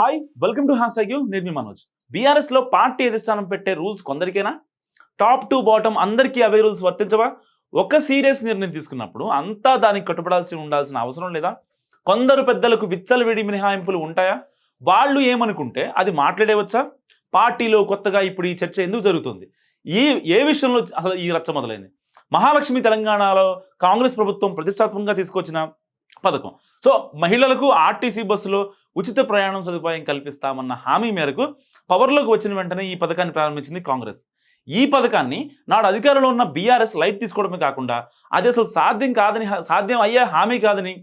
Hi welcome to హాసాగ్యూ నిర్మి మనోజ్. బీఆర్ఎస్లో పార్టీ అధిష్టానం పెట్టే రూల్స్ కొందరికేనా? టాప్ టు బాటమ్ అందరికీ అవే రూల్స్ వర్తించవా? ఒక సీరియస్ నిర్ణయం తీసుకున్నప్పుడు అంతా దానికి కట్టుబడాల్సి ఉండాల్సిన అవసరం లేదా? కొందరు పెద్దలకు విచ్చలవిడి మినహాయింపులు ఉంటాయా? వాళ్ళు ఏమనుకుంటే అది మాట్లాడేవచ్చా? పార్టీలో కొత్తగా ఇప్పుడు ఈ చర్చ ఎందుకు జరుగుతుంది? ఈ ఏ విషయంలో అసలు ఈ రచ్చ మొదలైంది? మహాలక్ష్మి తెలంగాణలో కాంగ్రెస్ ప్రభుత్వం ప్రతిష్టాత్మకంగా తీసుకొచ్చిన పథకం. సో మహిళలకు ఆర్టీసీ బస్సులో ఉచిత ప్రయాణం సదుపాయం కల్పిస్తామన్న హామీ మేరకు పవర్లోకి వచ్చిన వెంటనే ఈ పథకాన్ని ప్రారంభించింది కాంగ్రెస్. ఈ పథకాన్ని నాడు అధికారంలో ఉన్న బీఆర్ఎస్ లైట్ తీసుకోవడమే కాకుండా అది అసలు సాధ్యం కాదని సాధ్యం అయ్యే హామీ కాదని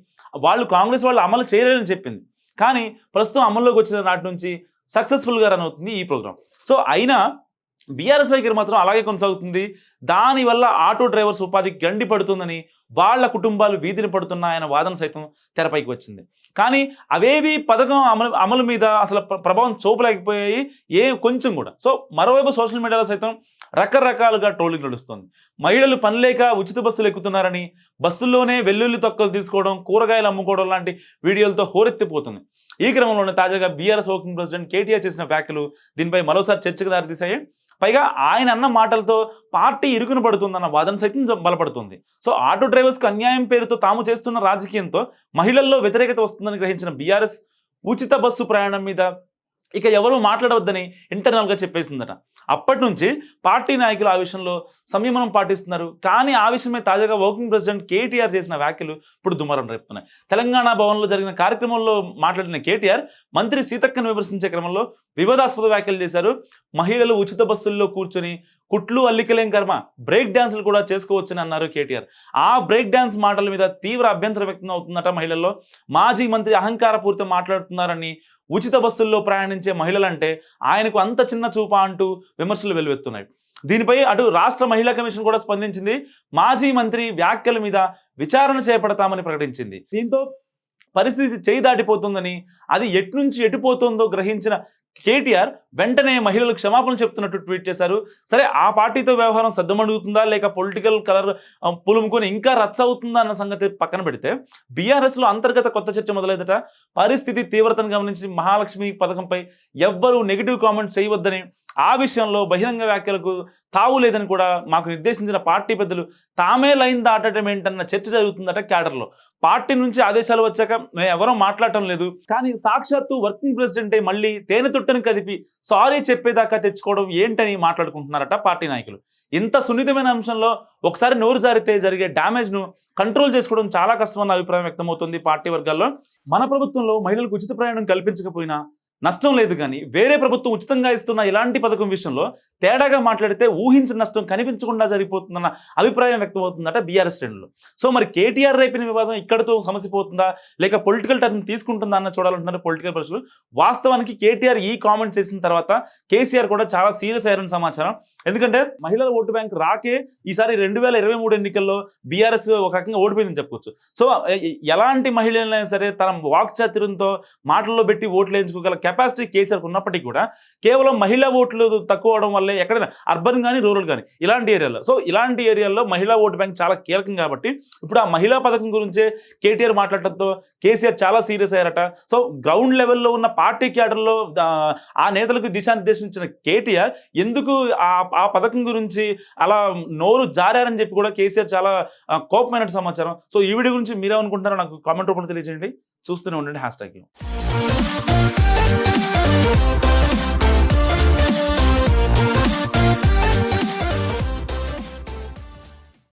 వాళ్ళు కాంగ్రెస్ వాళ్ళు అమలు చేయలేదని చెప్పింది. కానీ ప్రస్తుతం అమల్లోకి వచ్చిన నాటి నుంచి సక్సెస్ఫుల్గా రన్ అవుతుంది ఈ ప్రోగ్రామ్ సో అయినా బీఆర్ఎస్ వైఖరి మాత్రం అలాగే కొనసాగుతుంది. దానివల్ల ఆటో డ్రైవర్స్ ఉపాధికి గండి పడుతుందని వాళ్ళ కుటుంబాలు వీధిని పడుతున్నాయన్న వాదన సైతం తెరపైకి వచ్చింది. కానీ అవేవి పథకం అమలు అమలు మీద అసలు ప్రభావం చూపలేకపోయాయి ఏ కొంచెం కూడా. సో మరోవైపు సోషల్ మీడియాలో సైతం రకరకాలుగా ట్రోలింగ్ నడుస్తుంది. మహిళలు పనిలేక ఉచిత బస్సులు ఎక్కుతున్నారని బస్సుల్లోనే వెల్లుల్లి తొక్కలు తీసుకోవడం కూరగాయలు అమ్ముకోవడం లాంటి వీడియోలతో హోరెత్తిపోతుంది. ఈ క్రమంలోనే తాజాగా బీఆర్ఎస్ వర్కింగ్ ప్రెసిడెంట్ కేటీఆర్ చేసిన వ్యాఖ్యలు దీనిపై మరోసారి చర్చకు దారితీశాయి. పైగా ఆయన అన్న మాటలతో పార్టీ ఇరుకున పడుతుందన్న వాదన సైతం బలపడుతుంది. సో ఆటో డ్రైవర్స్కు అన్యాయం పేరుతో తాము చేస్తున్న రాజకీయంతో మహిళల్లో వ్యతిరేకత వస్తుందని గ్రహించిన బీఆర్ఎస్ ఉచిత బస్సు ప్రయాణం మీద ఇక ఎవరూ మాట్లాడవద్దని ఇంటర్నల్గా చెప్పేసిందట. అప్పటి నుంచి పార్టీ నాయకులు ఆ విషయంలో సంయమనం పాటిస్తున్నారు. కానీ ఆ విషయమే తాజాగా వర్కింగ్ ప్రెసిడెంట్ కేటీఆర్ చేసిన వ్యాఖ్యలు ఇప్పుడు దుమారం రేపుతున్నాయి. తెలంగాణ భవన్లో జరిగిన కార్యక్రమంలో మాట్లాడిన కేటీఆర్ మంత్రి సీతక్కను విమర్శించే క్రమంలో వివాదాస్పద వ్యాఖ్యలు చేశారు. మహిళలు ఉచిత బస్సుల్లో కూర్చొని కుట్లు అల్లికలేం కర్మ. బ్రేక్ డ్యాన్సులు కూడా చేసుకోవచ్చని అన్నారు కేటీఆర్. ఆ బ్రేక్ డ్యాన్స్ మాటల మీద తీవ్ర అభ్యంతరం వ్యక్తం అవుతుందట మహిళల్లో. మాజీ మంత్రి అహంకారపూరిత మాట్లాడుతున్నారని ఉచిత బస్సుల్లో ప్రయాణించే మహిళలంటే ఆయనకు అంత చిన్న చూపా అంటూ విమర్శలు వెలువెత్తున్నాయి. దీనిపై అటు రాష్ట్ర మహిళా కమిషన్ కూడా స్పందించింది. మాజీ మంత్రి వ్యాఖ్యల మీద విచారణ చేపడతామని ప్రకటించింది. దీంతో పరిస్థితి చేయి దాటిపోతుందని అది ఎట్నుంచి ఎటుపోతుందో గ్రహించిన కేటీఆర్ వెంటనే మహిళలు క్షమాపణలు చెప్తున్నట్టు ట్వీట్ చేశారు. సరే ఆ పార్టీతో వ్యవహారం సద్దమడుగుతుందా లేక పొలిటికల్ కలర్ పులుముకొని ఇంకా రచ్చ అవుతుందా అన్న సంగతి పక్కన పెడితే బీఆర్ఎస్లో అంతర్గత కొత్త చర్చ మొదలైదట. పరిస్థితి తీవ్రతను గమనించి మహాలక్ష్మి పథకంపై ఎవ్వరూ నెగిటివ్ కామెంట్స్ చేయవద్దని ఆ విషయంలో బహిరంగ వ్యాఖ్యలకు తావు లేదని కూడా మాకు నిర్దేశించిన పార్టీ పెద్దలు తామే లైన్ దాటడం ఏంటన్న చర్చ జరుగుతుందట క్యాడర్లో. పార్టీ నుంచి ఆదేశాలు వచ్చాక మేము ఎవరూ మాట్లాడటం లేదు. కానీ సాక్షాత్తు వర్కింగ్ ప్రెసిడెంటే మళ్ళీ తేనె తుట్టని కదిపి సారీ చెప్పేదాకా తెచ్చుకోవడం ఏంటని మాట్లాడుకుంటున్నారట పార్టీ నాయకులు. ఇంత సున్నితమైన అంశంలో ఒకసారి నోరు జారితే జరిగే డ్యామేజ్ను కంట్రోల్ చేసుకోవడం చాలా కష్టమన్న అభిప్రాయం వ్యక్తమవుతుంది పార్టీ వర్గాల్లో. మన ప్రభుత్వంలో మహిళలకు ఉచిత ప్రయాణం కల్పించకపోయినా నష్టం లేదు కానీ వేరే ప్రభుత్వం ఉచితంగా ఇస్తున్న ఇలాంటి పథకం విషయంలో తేడాగా మాట్లాడితే ఊహించిన నష్టం కనిపించకుండా జరిగిపోతుందన్న అభిప్రాయం వ్యక్తమవుతుందట బీఆర్ఎస్ శ్రేణులు. సో మరి కేటీఆర్ రేపిన వివాదం ఇక్కడితో సమసిపోతుందా? లేక పొలిటికల్ టర్న్ తీసుకుంటుందా అన్న చూడాలంటున్నారు పొలిటికల్ పరిస్థితులు. వాస్తవానికి కేటీఆర్ ఈ కామెంట్ చేసిన తర్వాత కేసీఆర్ కూడా చాలా సీరియస్ అయ్యారని సమాచారం. ఎందుకంటే మహిళల ఓటు బ్యాంక్ రాకే ఈసారి రెండు వేల ఇరవై మూడు ఎన్నికల్లో బీఆర్ఎస్ ఒక రకంగా ఓడిపోయిందని చెప్పుకోవచ్చు సో ఎలాంటి మహిళలైనా సరే తన వాక్చాతుర్యంతో మాటల్లో పెట్టి ఓట్లు వేయించుకోగల కెపాసిటీ కేసీఆర్ ఉన్నప్పటికీ కూడా కేవలం మహిళా ఓట్లు తక్కువ అవడం వల్లే ఎక్కడైనా అర్బన్ కానీ రూరల్ కానీ ఇలాంటి ఏరియాలో సో ఇలాంటి ఏరియాల్లో మహిళా ఓటు బ్యాంక్ చాలా కీలకం కాబట్టి ఇప్పుడు ఆ మహిళా పథకం గురించే కేటీఆర్ మాట్లాడటంతో కేసీఆర్ చాలా సీరియస్ అయ్యారట. సో గ్రౌండ్ లెవెల్లో ఉన్న పార్టీ క్యాడర్లో ఆ నేతలకు దిశానిర్దేశించిన కేటీఆర్ ఎందుకు ఆ ఆ పథకం గురించి అలా నోరు జారారని చెప్పి కూడా కేసీఆర్ చాలా ఆ, కోపమైనట్టు సమాచారం. సో ఈ వీడియో గురించి మీరేమనుకుంటున్నారో నాకు కామెంట్ రూపంలో తెలియజేయండి. చూస్తూనే ఉండండి హ్యాష్ ట్యాగ్